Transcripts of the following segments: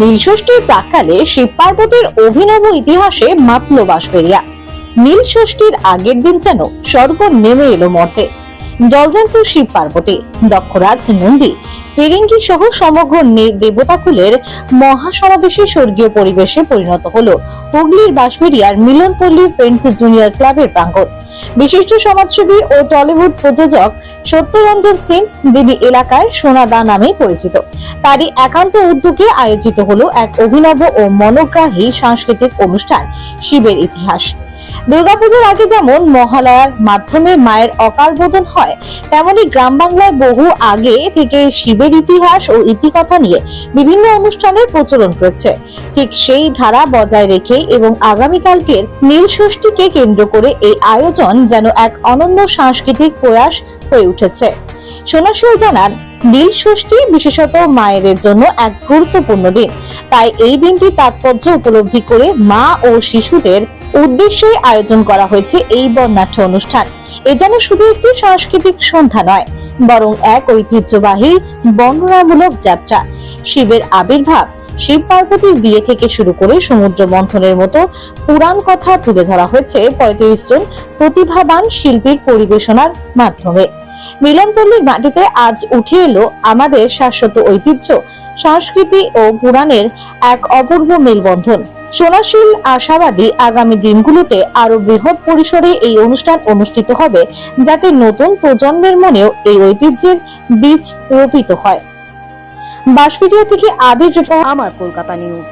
নীলষষ্ঠীর প্রাককালে শিব পার্বতীর অভিনব ইতিহাসে মাতল বাঁশবেরিয়া নীল ষষ্ঠীর আগের দিন যেন স্বর্গ নেমে এলো মর্তে। জলজান্ত শিব পার্বতী, দক্ষরাজ নন্দী, ফিরিঙ্গি সহ সমগ্র দেবতাকুলের মহাসমাবেশে স্বর্গীয় পরিবেশে পরিণত হল হুগলির বাঁশবেরিয়ার মিলনপল্লী ফ্রেন্ডস জুনিয়র ক্লাবের প্রাঙ্গণ। বিশিষ্ট সমাজসেবী ও টলিউড প্রযোজক সত্যরঞ্জন সিং, যিনি এলাকায় সোনাদা নামে পরিচিত, তারই একান্ত উদ্যোগে আয়োজিত হলো এক অভিনব ও মনোগ্রাহী সাংস্কৃতিক অনুষ্ঠান শিবের ইতিহাস। দুর্গাপুজোর আগে যেমন মহালয়ার মাধ্যমে মায়ের অকাল বোধন হয়, তেমনি গ্রাম বাংলায় বহু আগে থেকে শিবের ইতিহাস ও ইতিকথা নিয়ে বিভিন্ন অনুষ্ঠানের প্রচলন রয়েছে। ঠিক সেই ধারা বজায় রেখে এবং আগামীকালকের নীল ষষ্ঠীকে কেন্দ্র করে এই আয়োজন যেন এক অনন্য সাংস্কৃতিক প্রয়াস হয়ে উঠেছে। সোনাশিল জানান নীল ষষ্ঠী বিশেষত মায়েদের জন্য এক গুরুত্বপূর্ণ দিন। তাই এই দিনটি তাৎপর্য উপলব্ধি করে মা ও শিশুদের উদ্দেশ্যে আয়োজন করা হয়েছে এই বর্ণাঢ্য অনুষ্ঠান। এ যেন শুধু একটি সাংস্কৃতিক সন্ধ্যা নয়, বরং এক ঐতিহ্যবাহী বর্ণনামূলক যাত্রা। শিবের আবির্ভাব শিব পার্বতীর বিয়ে থেকে শুরু করে সমুদ্র মন্থনের মতো পুরাণ কথা তুলে ধরা হয়েছে পঁয়ত্রিশ জন প্রতিভাবান শিল্পীর পরিবেশনার মাধ্যমে। মিলনপল্লীর মাটিতে আজ উঠে এলো আমাদের শাশ্বত ঐতিহ্য, সংস্কৃতি ও পুরাণের এক অপূর্ব মেলবন্ধন। সোনাশীল, আশাবাদী আগামী দিনগুলোতে আরও বৃহৎ পরিসরে এই অনুষ্ঠান অনুষ্ঠিত হবে যাতে নতুন প্রজন্মের মনেও এই ঐতিহ্যের বীজ রোপিত হয়। বাঁশপিটিয়া থেকে আদি রিপোর্ট আমার কলকাতা নিউজ।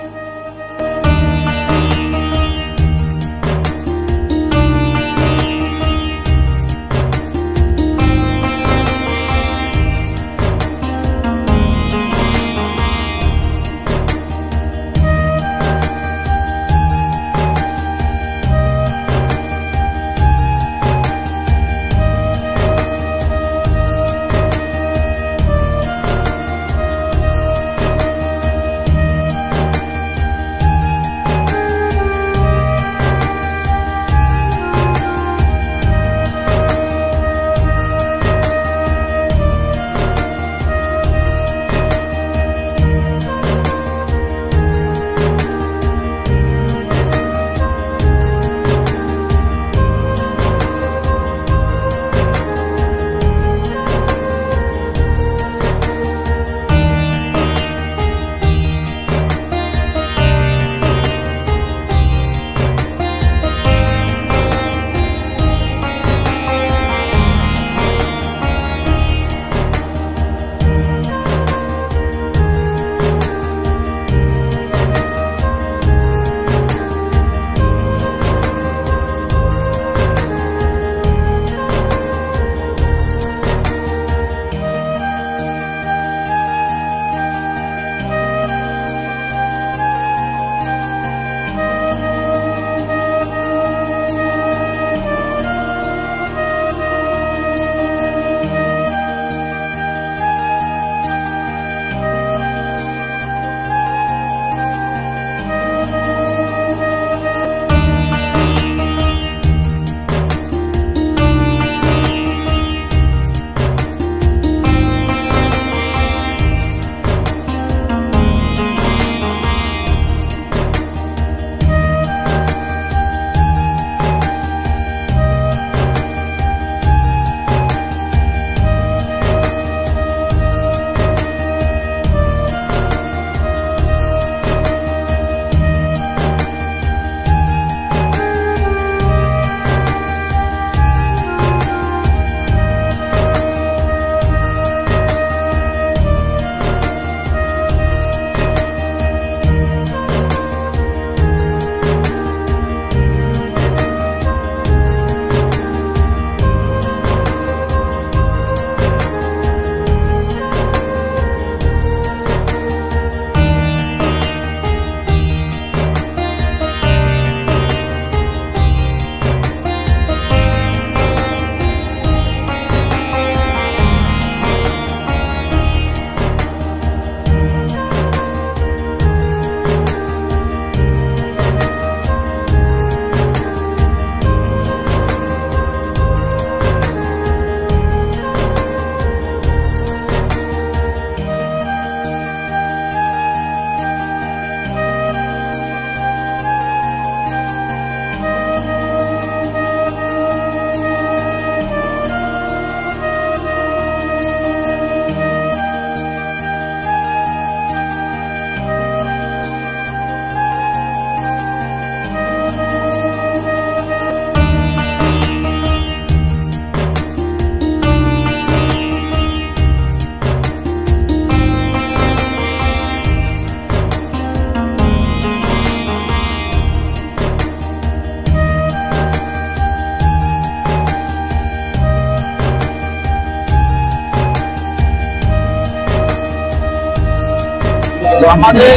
আমাদের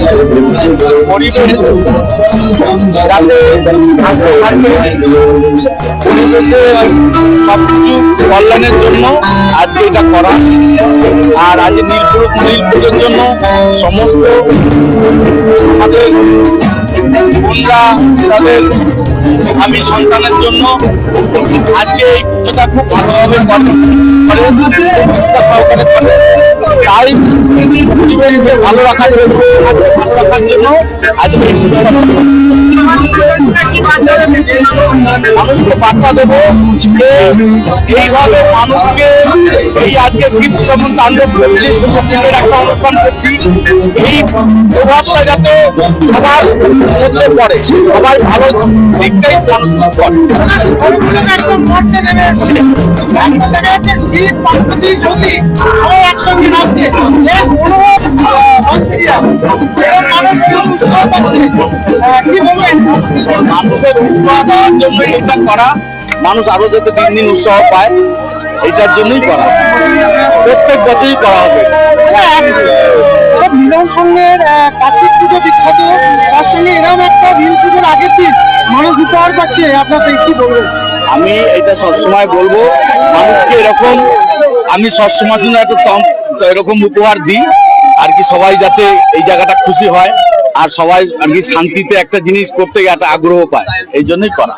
পরিবেশ পরিবেশে সবকিছু কল্যাণের জন্য আজকে এটা করা, আর আজ নীলপুর নীলপুরের জন্য সমস্ত আমাদের তাদের স্বামী সন্তানের জন্য আজকে এই পুজোটা খুব ভালোভাবে করে। তাই পরিবেশকে ভালো রাখার জন্য ভালো রাখার জন্য আজকে এই পুজোটা মানুষকে বার্তা দেবো যে এইভাবে মানুষকে এই আজকে শিব যেমন তাণ্ডব করছি একটা অনুষ্ঠান করছি, এই প্রভাবটা যাতে সবার মধ্যে পড়ে। সবাই ভালো দিকটাই মানুষ মানুষের উৎসাহ জন্য এটা করা। মানুষ আরও যাতে দিন দিন উৎসাহ পায়, এটার জন্যই করা। প্রত্যেক বছরই করা হবে। মিলন সঙ্গের কার্তিক পুজো বিখ্যাত। তার সঙ্গে এরকম একটা নীল পুজোর আগের দিন মানুষ উপহার পাচ্ছে। আপনাদের কি বলবেন? আমি এটা সবসময় বলব মানুষকে এরকম আমি সবসময় শুনে একটা কম এরকম উপহার দিই আর কি সবাই যাতে এই জায়গাটা খুশি হয় আর সবাই আর কি শান্তিতে একটা জিনিস করতে গিয়ে একটা আগ্রহ পায় এই জন্যই করা।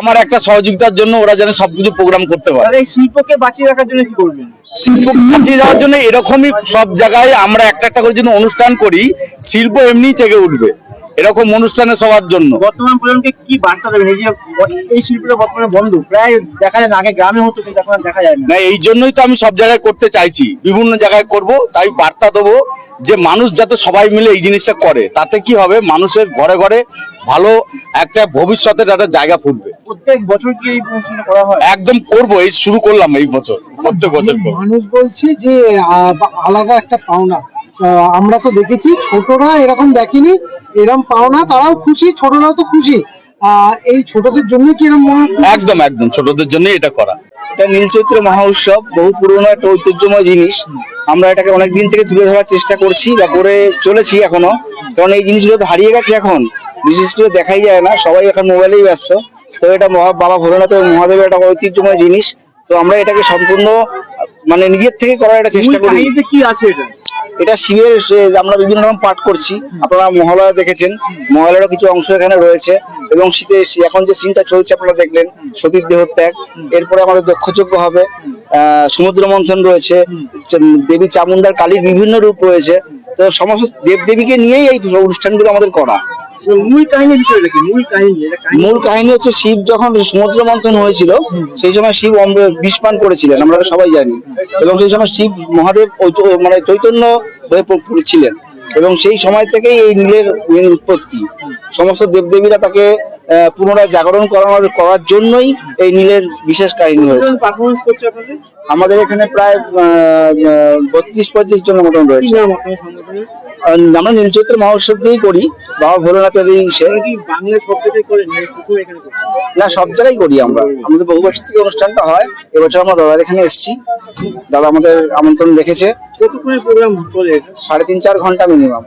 আমার একটা সহযোগিতার জন্য ওরা যেন সবকিছু প্রোগ্রাম করতে পারে। এই শিল্পকে বাঁচিয়ে রাখার জন্য কি করবেন? শিল্প যাওয়ার জন্য এরকমই সব জায়গায় আমরা একটা একটা করে যদি অনুষ্ঠান করি শিল্প এমনি থেকে উঠবে। এরকম অনুষ্ঠানে সবার জন্য। বর্তমান প্রজন্মকে কি বার্তা দেবেন? এই যে এই শিল্পটা বর্তমানে বন্ধ প্রায় দেখা যায় না আগে গ্রামে হতো কিন্তু এখন দেখা যায় না। না এই জন্যই তো আমি সব জায়গায় করতে চাইছি। বিভিন্ন জায়গায় করব তাই বার্তা দেবো যে মানুষ যাতে সবাই মিলে এই জিনিসটা করে তাতে কি হবে? মানুষের ঘরে ঘরে ভালো একটা ভবিষ্যতের একটা জায়গা ফুটবে। প্রত্যেক বছর কি এই অনুষ্ঠানটা করা হয়? একদম করব এই শুরু করলাম এই বছর প্রত্যেক বছর মানুষ বলছে যে আলাদা একটা পাওনা। আমরা তো দেখেছি ছোটরা এরকম দেখেনি এরকম পাওনা তারাও খুশি ছোটরাও তো খুশি। আহ, এই ছোটদের জন্য কি এরকম একদম একদম ছোটদের জন্য এটা করা। এটা নীলচৈত্র মহা উৎসব বহু পুরনো একটা ঐতিহ্যময় জিনিস। আমরা এটাকে অনেক দিন থেকে তুলে ধরার চেষ্টা করছি বা করে চলেছি এখনও। কারণ এই জিনিসগুলো তো হারিয়ে গেছে এখন। বিশেষ করে দেখাই যায় না সবাই এখন মোবাইলেই ব্যস্ত। তো এটা মহা বাবা ভোলেনাথ এবং মহাদেবের একটা ঐতিহ্যময় জিনিস। তো আমরা এটাকে সম্পূর্ণ মানে নিজের থেকে করার একটা চেষ্টা করি। কি আছে এটা? এটা শিবের আমরা বিভিন্ন রকম পাঠ করছি, আপনারা মহালয়া দেখেছেন, মহালয়ারও কিছু অংশ এখানে রয়েছে, এবং শীতে এখন যে সিনটা চলছে আপনারা দেখলেন, সতীর দেহত্যাগ এরপরে আমাদের দক্ষযজ্ঞ হবে সমুদ্র মন্থন রয়েছে দেবী চামুন্ডার কালীর বিভিন্ন রূপ রয়েছে তো সমস্ত দেবদেবীকে নিয়েই এই অনুষ্ঠানগুলো আমাদের করা। মূল কাহিনী বিষয়টা কি? মূল কাহিনী মূল কাহিনী হচ্ছে শিব যখন সমুদ্র মন্থন হয়েছিল সেই সময় শিব অমৃত বিষ পান করেছিলেন আমরা সবাই জানি। এবং সেই সময় শিব মহাদেব মানে চৈতন্য হয়ে ছিলেন এবং সেই সময় থেকেই এই নীলের উৎপত্তি। সমস্ত দেবদেবীরা তাকে পুনরায় জাগরণ করানোর করার জন্যই এই নীলের বিশেষ কাহিনী হয়েছে। আমাদের এখানে প্রায় বত্রিশ পঁয়ত্রিশ জনের মতন রয়েছে। আমরা নীলচৈত্র মহোৎসব দিয়েই করি বাবা ভোলেনাথের এই সে। আপনারা কি বাংলা সবকিছু করে নাকি পুকুর এখানে করছেন? না সব জায়গায় করি আমরা। আমাদের বহু বছর থেকে অনুষ্ঠানটা হয়। এবছর আমরা দাদার এখানে এসেছি। দাদা আমাদের আমন্ত্রণ রেখেছে। সাড়ে তিন চার ঘণ্টা মিনিমাম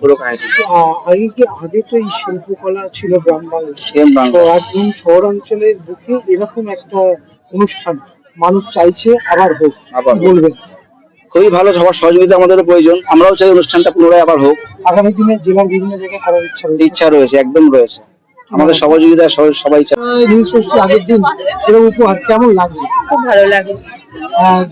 পুরো কাহিনী আগে কি আগে তো এই শিল্পকলা ছিল গ্রাম বাংলায় তো একদম শহরাঞ্চলের বুকে এরকম একটা অনুষ্ঠান মানুষ চাইছে আবার হোক আবার বলবে। খুবই ভালো সবার সহযোগিতা আমাদের প্রয়োজন আমরাও চাই অনুষ্ঠানটা পুনরায় আবার হোক। আগামী দিনে জেলার বিভিন্ন জায়গায় করার ইচ্ছা ইচ্ছা রয়েছে একদম রয়েছে। আমাদের সহযোগিতা সবাই- নিউজ আগের দিন এরকম উপহার কেমন লাগছে? খুব ভালো লাগে।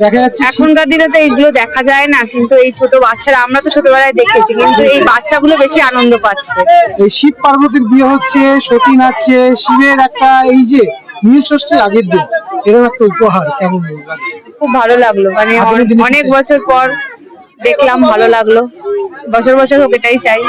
দেখা যাচ্ছে এখনকার দিনে তো এইগুলো দেখা যায় না কিন্তু এই ছোট বাচ্চারা আমরা তো ছোটবেলায় দেখেছি কিন্তু এই বাচ্চাগুলো বেশি আনন্দ পাচ্ছে। এই শিব পার্বতীর বিয়ে হচ্ছে সতী নাচছে শিবের একটা এই যে নিউজ আগের দিন এরকম একটা উপহার কেমন লাগছে খুব ভালো লাগল মানে অনেক বছর পর দেখলাম ভালো লাগল। বছর বছর হোক এটাই চাই।